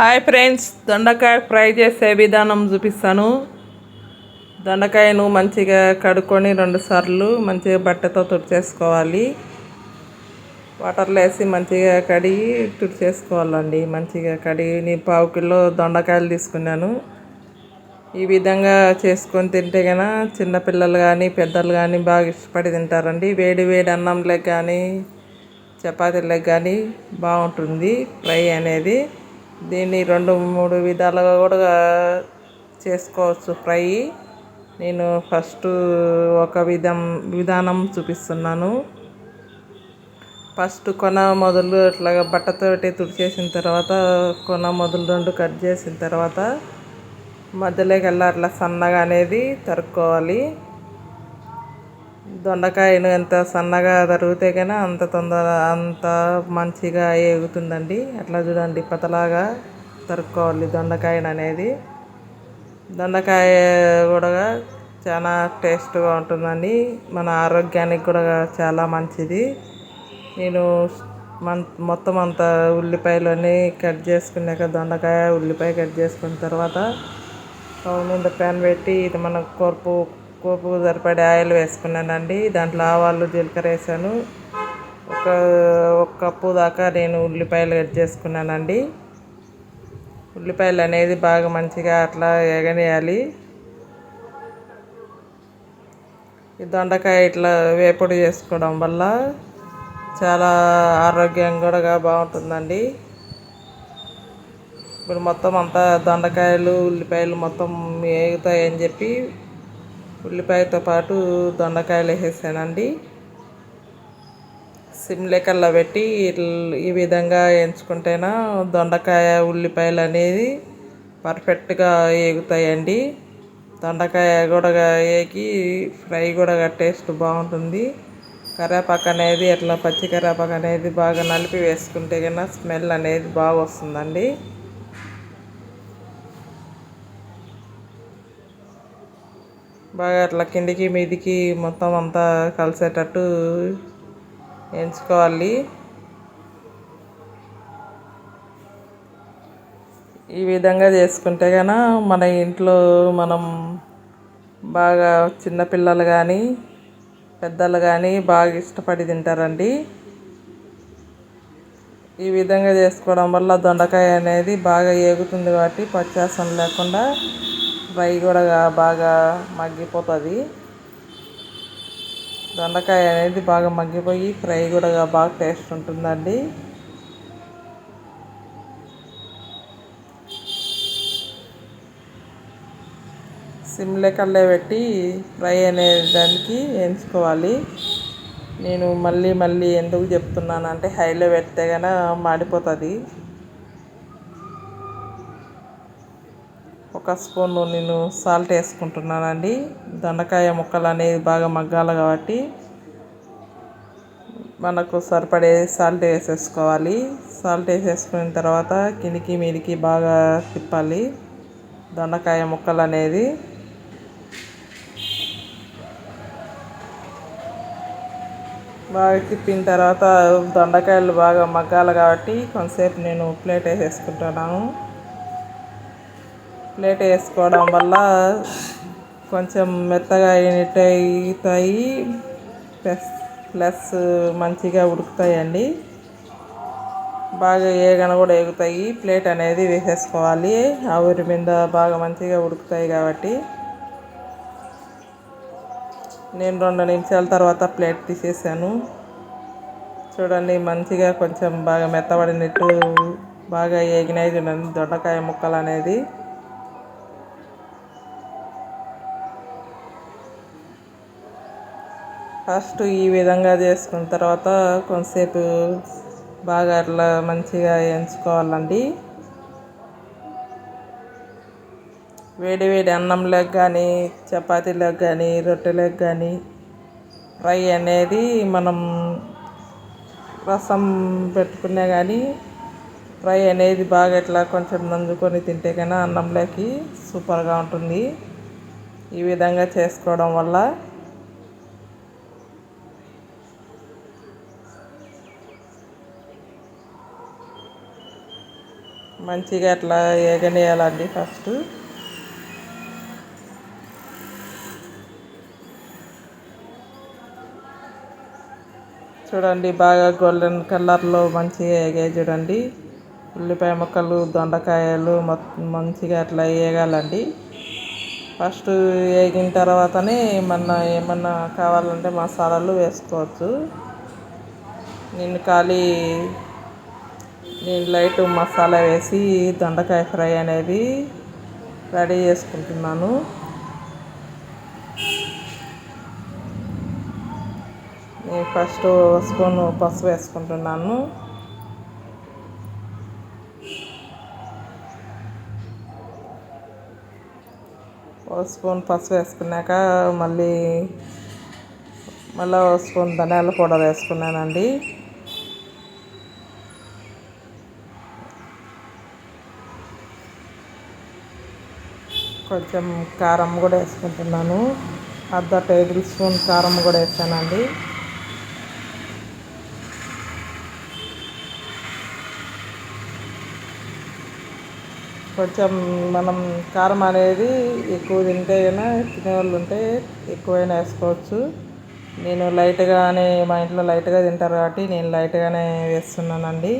Hi friends దొండకాయ fry చేసే విధానం చూపిస్తాను. దొండకాయను మంచిగా కడుక్కొని రెండు సార్లు మంచిగా బట్టతో తుడిచేసుకోవాలి. వాటర్లో వేసి మంచిగా కడిగి తుడిచేసుకోవాలండి. మంచిగా కడిగి నేను పావు కిలో దొండకాయలు తీసుకున్నాను. ఈ విధంగా చేసుకొని తింటే కన చిన్నపిల్లలు కానీ పెద్దలు కానీ బాగా ఇష్టపడి తింటారండి. వేడి వేడి అన్నంలకు కానీ చపాతీలకు కానీ బాగుంటుంది ఫ్రై అనేది. దీన్ని రెండు మూడు విధాలుగా కూడా చేసుకోవచ్చు ఫ్రై. నేను ఫస్ట్ ఒక విధం విధానం చూపిస్తున్నాను. ఫస్ట్ కొన మొదలు అట్లా బట్టతోటి తుడిచేసిన తర్వాత కొన మొదలు రెండు కట్ చేసిన తర్వాత మధ్యలోకి వెళ్ళి అట్లా సన్నగా అనేది తరుక్కోవాలి. దొండకాయను ఎంత సన్నగా తరిగితే కానీ అంత తొందర అంత మంచిగా ఎగుతుందండి అట్లా చూడండి పతలాగా తరుక్కోవాలి దొండకాయను అనేది. దొండకాయ కూడా చాలా టేస్ట్గా ఉంటుందండి. మన ఆరోగ్యానికి కూడా చాలా మంచిది. నేను మన్ మొత్తం అంతా ఉల్లిపాయలన్నీ కట్ చేసుకున్నాక దొండకాయ ఉల్లిపాయ కట్ చేసుకున్న తర్వాత స్టవ్ మీద ప్యాన్ పెట్టి ఇది మన కొరుపు కోపు సరిపడే ఆయిల్ వేసుకున్నానండి. దాంట్లో ఆవాలు జీలకర్ర వేసాను. ఒక ఒక కప్పు దాకా నేను ఉల్లిపాయలు కట్ చేసుకున్నానండి. ఉల్లిపాయలు అనేది బాగా మంచిగా అట్లా ఎగనేయాలి. ఈ దొండకాయ ఇట్లా వేపుడు చేసుకోవడం వల్ల చాలా ఆరోగ్యం కూడా బాగుంటుందండి. ఇప్పుడు మొత్తం అంతా దొండకాయలు ఉల్లిపాయలు మొత్తం వేగుతాయని చెప్పి ఉల్లిపాయతో పాటు దొండకాయలు వేసేసానండి. సిమ్ లెక్కల్లో పెట్టి ఈ విధంగా ఎంచుకుంటేనా దొండకాయ ఉల్లిపాయలు అనేది పర్ఫెక్ట్గా వేగుతాయండి దొండకాయ కూడా వేగి ఫ్రై కూడా టేస్ట్ బాగుంటుంది. కరివేపాకు అనేది ఎట్లా పచ్చి కరివేపాకు అనేది బాగా నలిపి వేసుకుంటే కన్నా స్మెల్ అనేది బాగా వస్తుందండి. బాగా అట్లా కిందికి మీదికి మొత్తం అంతా కలిసేటట్టు ఎంచుకోవాలి. ఈ విధంగా చేసుకుంటే కన మన ఇంట్లో మనం బాగా చిన్నపిల్లలు కానీ పెద్దలు కానీ బాగా ఇష్టపడి తింటారండి. ఈ విధంగా చేసుకోవడం వల్ల దొండకాయ అనేది బాగా ఏగుతుంది కాబట్టి పచ్చాసం లేకుండా ఫ్రై కూడా బాగా మగ్గిపోతుంది. దొండకాయ అనేది బాగా మగ్గిపోయి ఫ్రై కూడా బాగా టేస్ట్ ఉంటుందండి. సిమ్లే కళ్ళే పెట్టి ఫ్రై అనే దానికి ఎంచుకోవాలి నేను మళ్ళీ మళ్ళీ ఎందుకు చెప్తున్నానంటే హైలో పెడితే కనుక మాడిపోతుంది. ఒక స్పూన్ నేను సాల్ట్ వేసుకుంటున్నానండి. దొండకాయ ముక్కలు అనేది బాగా మగ్గాలి కాబట్టి మనకు సరిపడే సాల్ట్ వేసేసుకోవాలి. సాల్ట్ వేసేసుకున్న తర్వాత కిందికి మీదికి బాగా తిప్పాలి. దొండకాయ ముక్కలు అనేది బాగా తిప్పిన తర్వాత దొండకాయలు బాగా మగ్గాలి కాబట్టి కొంతసేపు నేను ప్లేట్ వేసేసుకుంటున్నాను. ప్లేట్ వేసుకోవడం వల్ల కొంచెం మెత్తగా అయినట్టు అవుతాయి ప్లస్ ప్లస్ మంచిగా ఉడుకుతాయండి. బాగా ఏగన కూడా ఎగుతాయి ప్లేట్ అనేది వేసేసుకోవాలి. ఆ మీద బాగా మంచిగా ఉడుకుతాయి కాబట్టి. నేను రెండు నిమిషాల తర్వాత ప్లేట్ తీసేసాను. చూడండి మంచిగా కొంచెం బాగా మెత్తబడినట్టు బాగా ఏగినాయి చూడండి దొండకాయ ముక్కలు అనేది ఫస్ట్ ఈ విధంగా చేసుకున్న తర్వాత కొంతసేపు బాగా అట్లా మంచిగా ఎంచుకోవాలండి. వేడి వేడి అన్నంలోకి కానీ చపాతీలోకి కానీ రొట్టెలకు కానీ ఫ్రై అనేది మనం రసం పెట్టుకున్నా కానీ ఫ్రై అనేది బాగా ఇట్లా కొంచెం నంజుకొని తింటే కానీ అన్నంలోకి సూపర్గా ఉంటుంది. ఈ విధంగా చేసుకోవడం వల్ల మంచిగా అట్లా ఏగనియాలండి ఫస్ట్. చూడండి బాగా గోల్డెన్ కలర్లో మంచిగా ఏగాయి చూడండి. ఉల్లిపాయ ముక్కలు దొండకాయలు మొత్తం మంచిగా అట్లా వేగాలండి ఫస్ట్ వేగిన తర్వాతనే ఏమన్నా ఏమన్నా కావాలంటే మసాలాలు వేసుకోవచ్చు. నేను ఖాళీ నేను లైట్ మసాలా వేసి దొండకాయ ఫ్రై అనేది రెడీ చేసుకుంటున్నాను. నేను ఫస్ట్ స్పూన్ పసుపు వేసుకుంటున్నాను. ఒక స్పూన్ పసుపు వేసుకున్నాక మళ్ళీ మళ్ళీ ఒక స్పూన్ ధనియాల పౌడర్ వేసుకున్నానండి. కొంచెం కారం కూడా వేసుకుంటున్నాను. అర్ధ టేబుల్ స్పూన్ కారం కూడా వేసానండి. కొంచెం మనం కారం అనేది ఎక్కువ తింటే అయినా తినేవాళ్ళు ఉంటే ఎక్కువైనా వేసుకోవచ్చు. నేను లైట్గానే మా ఇంట్లో లైట్గా తింటారు కాబట్టి నేను లైట్గానే వేస్తున్నానండి.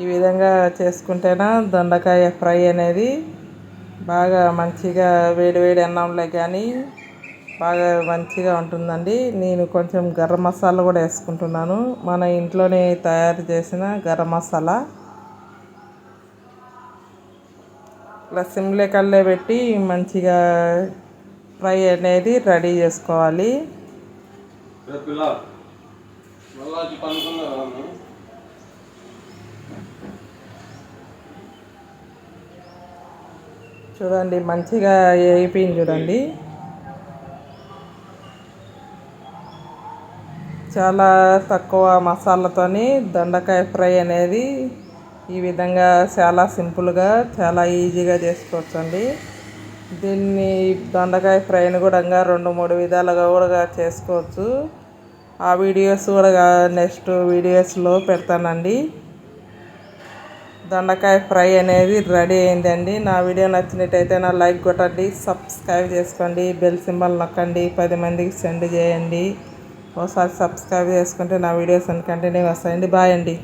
ఈ విధంగా చేసుకుంటేనా దొండకాయ ఫ్రై అనేది బాగా మంచిగా వేడివేడి అన్నంలో కానీ బాగా మంచిగా ఉంటుందండి. నేను కొంచెం గరం మసాలా కూడా వేసుకుంటున్నాను. మన ఇంట్లోనే తయారు చేసిన గరం మసాలా. ఇలా సిమ్లే కల్లే పెట్టి మంచిగా ఫ్రై అనేది రెడీ చేసుకోవాలి. చూడండి మంచిగా అయిపోయింది చూడండి. చాలా తక్కువ మసాలాతోని దొండకాయ ఫ్రై అనేది ఈ విధంగా చాలా సింపుల్గా చాలా ఈజీగా చేసుకోవచ్చండి. దీన్ని దొండకాయ ఫ్రైని కూడా రెండు మూడు విధాలుగా కూడా చేసుకోవచ్చు. ఆ వీడియోస్ కూడా నెక్స్ట్ వీడియోస్లో పెడతానండి. దొండకాయ ఫ్రై అనేది రెడీ అయిందండి. నా వీడియో నచ్చినట్టయితే నా లైక్ కొట్టండి సబ్స్క్రైబ్ చేసుకోండి బెల్ సింబల్ నొక్కండి పది మందికి సెండ్ చేయండి. ఒకసారి సబ్స్క్రైబ్ చేసుకుంటే నా వీడియోస్ అన్ని కంటిన్యూ వస్తాయండి. బాయ్ అండి.